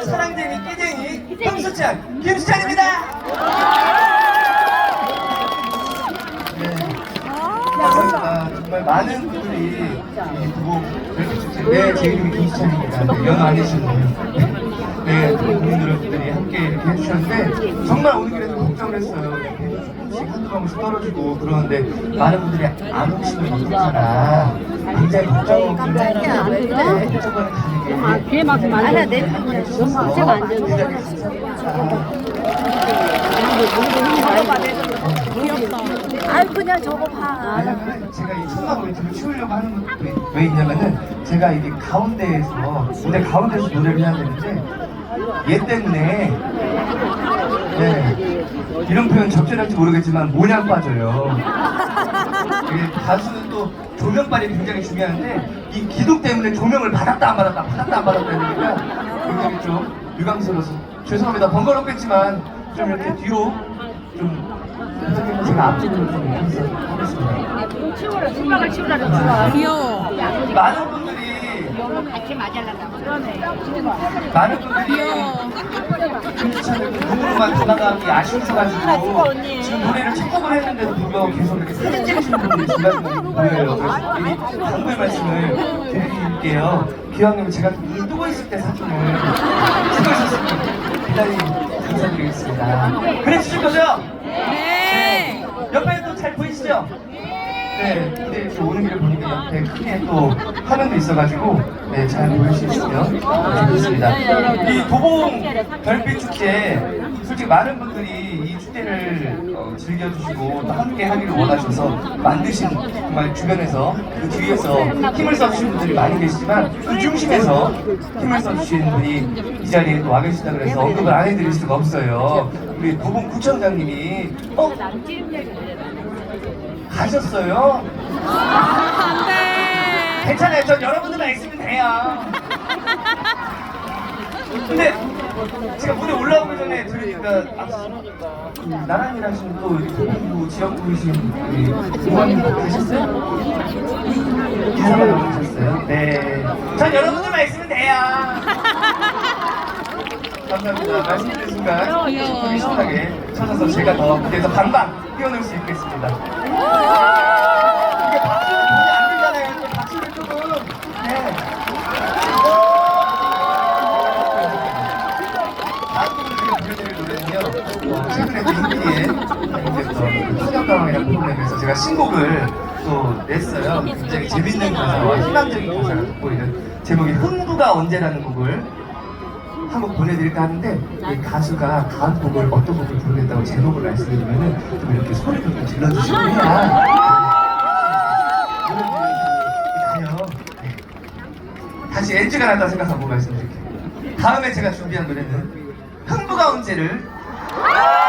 정말 사랑쟁이 끼쟁이 황수찬 김수찬입니다. 네. 감사합니다. 정말 많은 분들이 이 축제 네, 제 이름이 김수찬입니다. 네, 연어 아니시네요. 네, 국민 여러분들이 함께 이렇게 해주셨는데 정말 오는 길에도 걱정을 했어요. 한두 번씩 떨어지고 그러는데 많은 분들이 안 오시면 어떡하나 굉장히 걱정을 그래? 뒤에 막 말이야 내 제가 안 되는. 귀엽다. 아유 그냥 저거 봐. 왜냐면 제가 이 천막 멘트를 치우려고 하는 것도 왜 있냐면은 제가 이게 가운데에서 무대 가운데서 노래를 해야 되는데 얘 때문에 네 이런 표현 적절할지 모르겠지만 모냥 빠져요. 가수는 또 조명빨이 굉장히 중요한데 이 기둥 때문에 조명을 받았다 안 받았다 받았다 안 받았다 이러니까 굉장히 좀 유감스러워서 죄송합니다 번거롭겠지만 좀 이렇게 뒤로 좀 부탁드리면 제가 앞쪽으로 좀 하겠습니다. 치우라 수박을 치우라 좀 귀여워. 많은 분들이 같이 맞으려고. 그러네. 많은 분들이 을 눈으로만 다가가기 아쉬우셔가지고 지금 노래를 착곡을 했는데도 불구하고 계속 이렇게 사진 찍으시는 분들이 중간중간 보여요. 그래서 미리 당부의 말씀을 드릴게요. 기왕이면 제가 뜨고 있을 때 사진을 찍어주셨으면 대단히 감사드리겠습니다. 그래 주실 거죠? 네. 옆에 또 잘 보이시죠? 네, 근데 이렇게 오는 길을 보니까 옆에 크게 또 화면도 있어가지고 네, 잘 보여주시면 좋겠습니다. 이 도봉 별빛 축제 솔직히 많은 분들이 이 축제를 어, 즐겨주시고 또 함께 하기를 원하셔서 만드신 정말 주변에서 그 뒤에서 힘을 써주신 분들이 많이 계시지만 그 중심에서 힘을 써주신 분이 이 자리에 또 와 계시다 그래서 언급을 안 해드릴 수가 없어요. 우리 도봉 구청장님이 어? 가셨어요? 안 돼. 괜찮아요. 전 여러분들만 있으면 돼요. 제가 무대 올라오기 전에 들으니까 그 나란히 하신 또 도봉구 지역구이신 우리 부모님 가셨어요? 인사가 나오셨어요? 네. 전 여러분들만 있으면 돼요. 감사합니다. 말씀드린 순간 기분이 신나게 찾아서 제가 더 무대에서 방방 뛰어놀 수 있겠습니다. 이게 박수는 돈이 안 들잖아요. 또 박수를 조금. 네. 다음 곡을 제가 보여드릴 노래는요. 어, 최근에 이제 또 소녀가왕이라는 프로그램에서 제가 신곡을 또 냈어요. 굉장히 재밌는 가사와 희망적인 가사가 돋보이는 제목이 흥부가 언제라는 곡을 한 곡 보내드릴까 하는데 이 가수가 다음 곡을 어떤 곡을 부르겠다고 제목을 말씀드리면은 좀 이렇게 소리를 좀 질러주시고 해야 가요. 네. 다시 엔지가 난다 생각하고 말씀드릴게요. 다음에 제가 준비한 노래는 흥부가 언제를 아!